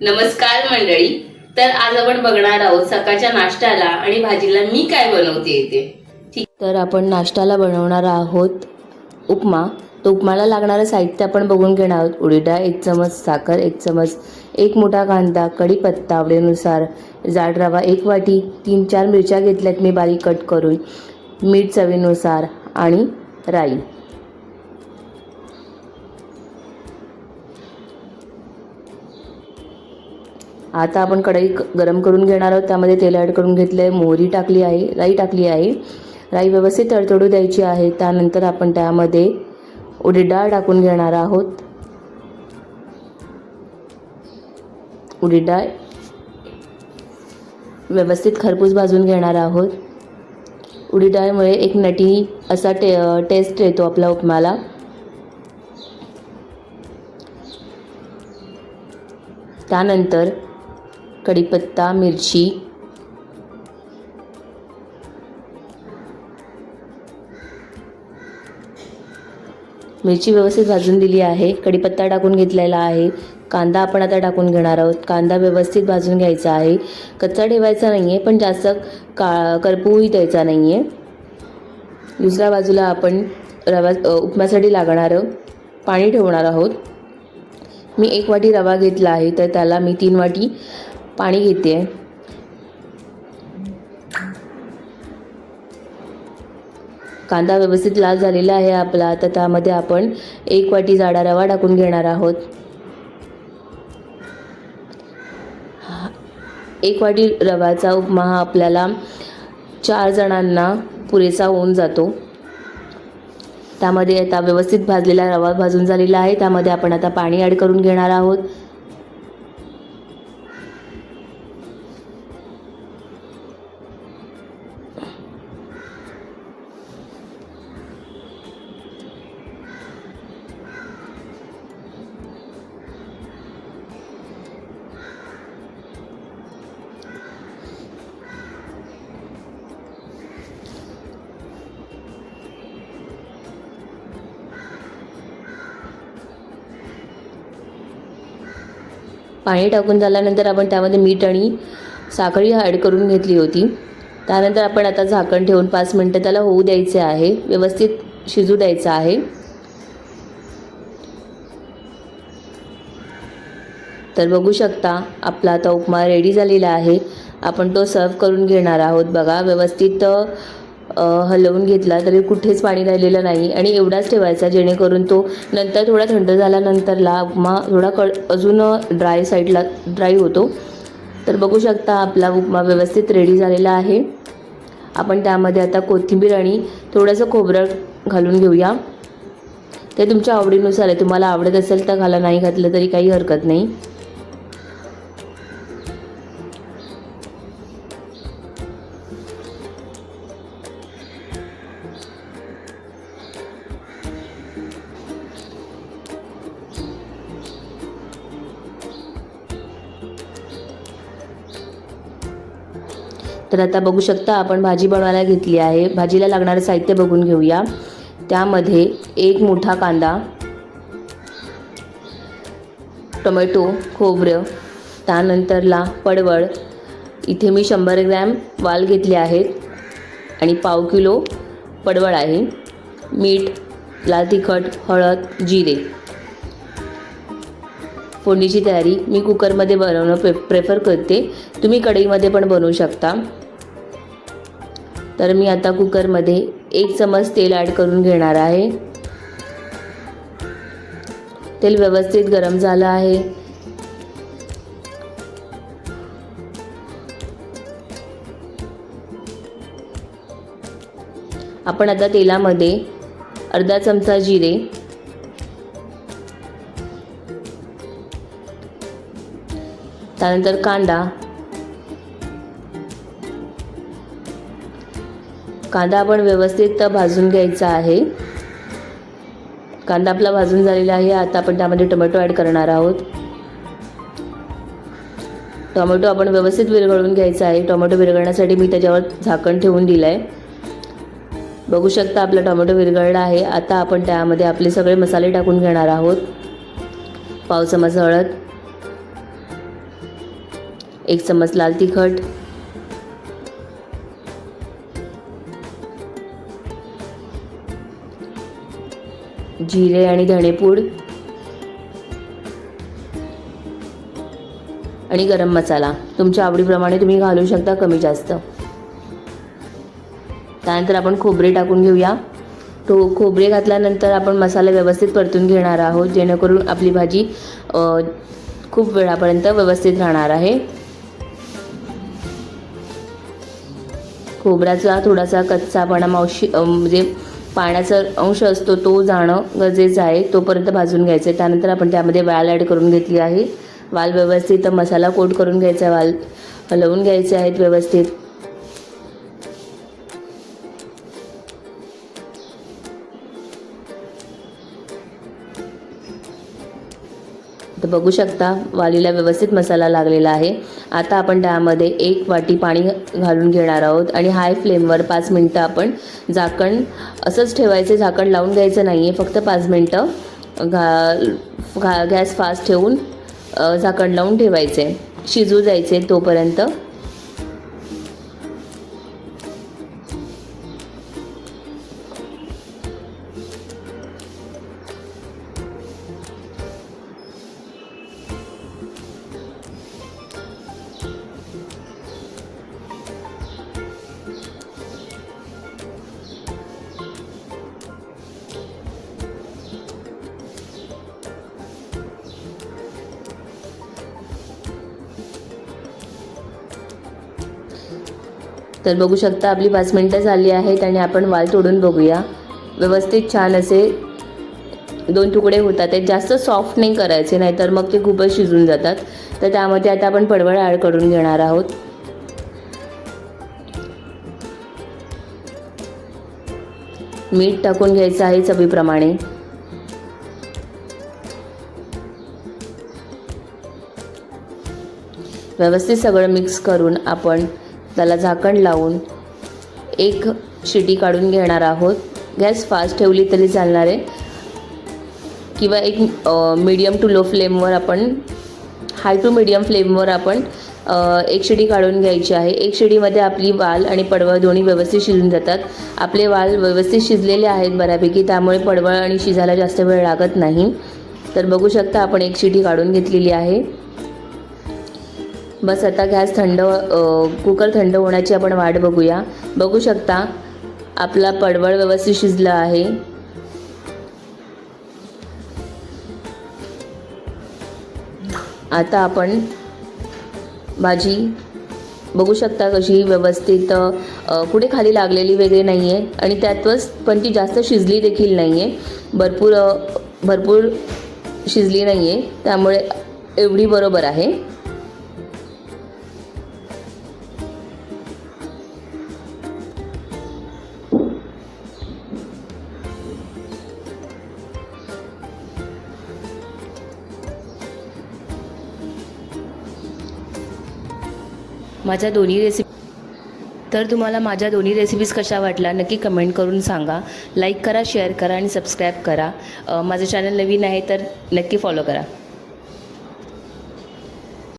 नमस्कार मंडळी. तर आज आपण बघणार आहोत सकाळच्या नाश्त्याला आणि भाजीला मी काय बनवते येते ठीक. तर आपण नाश्त्याला बनवणार आहोत उपमा. तो उपमाला लागणारं साहित्य आपण बघून घेणार आहोत. उडीडा एक चमच साखर एक चमच एक मोठा कांदा कढीपत्ता आवडीनुसार जाड रवा एक वाटी तीन चार मिरच्या घेतल्यात मी बारीक कट करून मीठ चवीनुसार आणि राई. आता आपण कढई गरम करून घेणार आहोत. त्यामध्ये तेल ॲड करून घेतलं आहे मोहरी टाकली आहे. राई टाकली आहे. राई व्यवस्थित तडतडू द्यायची आहे. त्यानंतर आपण त्यामध्ये उडीद डाळ टाकून घेणार आहोत. उडीद डाळ व्यवस्थित खरपूस भाजून घेणार आहोत. उडीद डाळमुळे एक नटी असा टे टेस्ट येतो आपल्या उपमाला. त्यानंतर कढीपत्ता मिरची. मिरची व्यवस्थित भाजून दिली आहे. कढीपत्ता टाकून घेतलेला आहे. कांदा आपण आता टाकून घेणार आहोत. कांदा व्यवस्थित भाजून घ्यायचा आहे. कच्चा ठेवायचा नाही आहे पण जास्त का करपूही द्यायचा नाही आहे दुसऱ्या बाजूला आपण रवा अ, उपम्यासाठी लागणारं पाणी ठेवणार आहोत. मी एक वाटी रवा घेतला आहे तर त्याला मी तीन वाटी पाणी घेते. आहे कांदा व्यवस्थित लाल झालेला आहे आपला तर त्यामध्ये आपण एक वाटी जाडा रवा टाकून घेणार आहोत. एक वाटी रव्याचा उपमा हा आपल्याला चार जणांना पुरेसा होऊन जातो. त्यामध्ये आता व्यवस्थित भाजलेला रवा भाजून झालेला आहे त्यामध्ये आपण आता पाणी ॲड करून घेणार आहोत. पाणी टाकून झाल्यानंतर आपण त्यामध्ये मीठ आणि साखळी ॲड करून घेतली होती. त्यानंतर आपण आता झाकण ठेवून पाच मिनटं त्याला होऊ द्यायचे आहे. व्यवस्थित शिजू द्यायचं आहे. तर बघू शकता आपला आता उपमा रेडी झालेला आहे. आपण तो सर्व करून घेणार आहोत. बघा व्यवस्थित हलवून घेतला तरी कुठेच पाणी राहिलेलं नाही. आणि एवढाच ठेवायचा जेणेकरून तो नंतर थोडा थंड झाल्यानंतरला उपमा थोडा कड अजून ड्राय साईडला ड्राय होतो. तर बघू शकता आपला उपमा व्यवस्थित रेडी झालेला आहे. आपण त्यामध्ये आता कोथिंबीर आणि थोडंसं खोबरं घालून घेऊया. ते तुमच्या आवडीनुसार आहे. तुम्हाला आवडत असेल तर घाला नाही घातलं तरी काही हरकत नाही. तर आता बघू शकता आपण भाजी बनवायला घेतली आहे. भाजीला लागणारं साहित्य बघून घेऊया. त्यामध्ये एक मोठा कांदा टोमॅटो खोबरं त्यानंतरला पडवळ. इथे मी शंभर ग्रॅम वाल घेतले आहेत आणि पाव किलो पडवळ आहे. मीठ लाल तिखट हळद जिरे. फोडणीची तयारी मी कुकरमध्ये बनवणं प्रे प्रेफर करते. तुम्ही कढईमध्ये पण बनवू शकता. तर मी आता कुकरमध्ये एक चमच तेल ॲड करून घेणार आहे. तेल व्यवस्थित गरम झालं आहे. आपण आता तेलामध्ये अर्धा चमचा जिरे त्यानंतर कांदा. कांदा आपण व्यवस्थित भाजून घ्यायचा आहे. कांदा आपला भाजून झालेला आहे. आता आपण त्यामध्ये टोमॅटो ॲड करणार आहोत. टोमॅटो आपण व्यवस्थित विरघळून घ्यायचा आहे. टोमॅटो विरघळण्यासाठी मी त्याच्यावर झाकण ठेवून दिलं आहे बघू शकता आपला टोमॅटो विरघळला आहे. आता आपण त्यामध्ये आपले सगळे मसाले टाकून घेणार आहोत. पावसा हळद. एक चमच लाल तिखट. जिरे आणि धणेपूड. आणि गरम मसाला. तुमच्या आवडीप्रमाणे तुम्ही घालू शकता कमी जास्त. त्यानंतर आपण खोबरे टाकून घेऊया. तो खोबरे घातल्यानंतर आपण मसाला व्यवस्थित परतून घेणार आहोत जेणेकरून आपली भाजी खूप वेळापर्यंत व्यवस्थित राहणार आहे. खोबऱ्याचा थोडासा कच्चापणा मावशी म्हणजे पाण्याचा अंश असतो तो जाणं गरजेचं आहे. तोपर्यंत भाजून घ्यायचं. आहे त्यानंतर आपण त्यामध्ये वाल ॲड करून घेतली आहे. वाल व्यवस्थित मसाला कोट करून घ्यायचा आहे. वाल हलवून घ्यायचे आहेत व्यवस्थित. तर बघू शकता वालीला व्यवस्थित मसाला लागलेला आहे. आता आपण त्यामध्ये एक वाटी पाणी घालून घेणार आहोत आणि हाय फ्लेमवर पाच मिनटं आपण झाकण असंच ठेवायचं झाकण लावून घ्यायचं नाही आहे फक्त पाच मिनटं घा घा गॅस फास्ट ठेवून झाकण लावून ठेवायचे शिजू जायचे तोपर्यंत. तर बघू शकता आपली पाच मिनटं झाली आहेत आणि आपण वाल तोडून बघूया. व्यवस्थित छान असे दोन तुकडे होतात. ते जास्त सॉफ्ट नाही करायचे नाहीतर मग ते खूपच शिजून जातात. तर त्यामध्ये आता आपण पडवळ ॲड करून घेणार आहोत. मीठ टाकून घ्यायचं आहे चवीप्रमाणे. व्यवस्थित सगळं मिक्स करून आपण त्याला झाकण लावून एक शिटी काढून घेणार आहोत. गॅस फास्ट ठेवली तरी चालणार आहे. किंवा एक मीडियम टू लो फ्लेमवर आपण हाय टू मीडियम फ्लेमवर आपण एक शिडी काढून घ्यायची आहे. एक शिडीमध्ये आपली वाल आणि पडवळ दोन्ही व्यवस्थित शिजून जातात. आपले वाल व्यवस्थित शिजलेले आहेत बऱ्यापैकी त्यामुळे पडवळ आणि शिजायला जास्त वेळ लागत नाही. तर बघू शकता आपण एक शिडी काढून घेतलेली आहे. बस आता गॅस थंड कुकर थंड होण्याची आपण वाट बघूया. बघू शकता आपला पडवळ व्यवस्थित शिजला आहे. आता आपण भाजी बघू शकता कशी व्यवस्थित कुठे खाली लागलेली वगैरे नाही आहे आणि त्यातच पण ती जास्त शिजली देखील नाही आहे भरपूर भरपूर शिजली नाही आहे त्यामुळे एवढी बरोबर आहे. माझ्या दोन्ही रेसिपी तर तुम्हाला माझ्या दोन्ही रेसिपीज कशा वाटल्या नक्की कमेंट करून सांगा. लाईक करा शेअर करा आणि सबस्क्राईब करा. माझं चॅनल नवीन आहे तर नक्की फॉलो करा.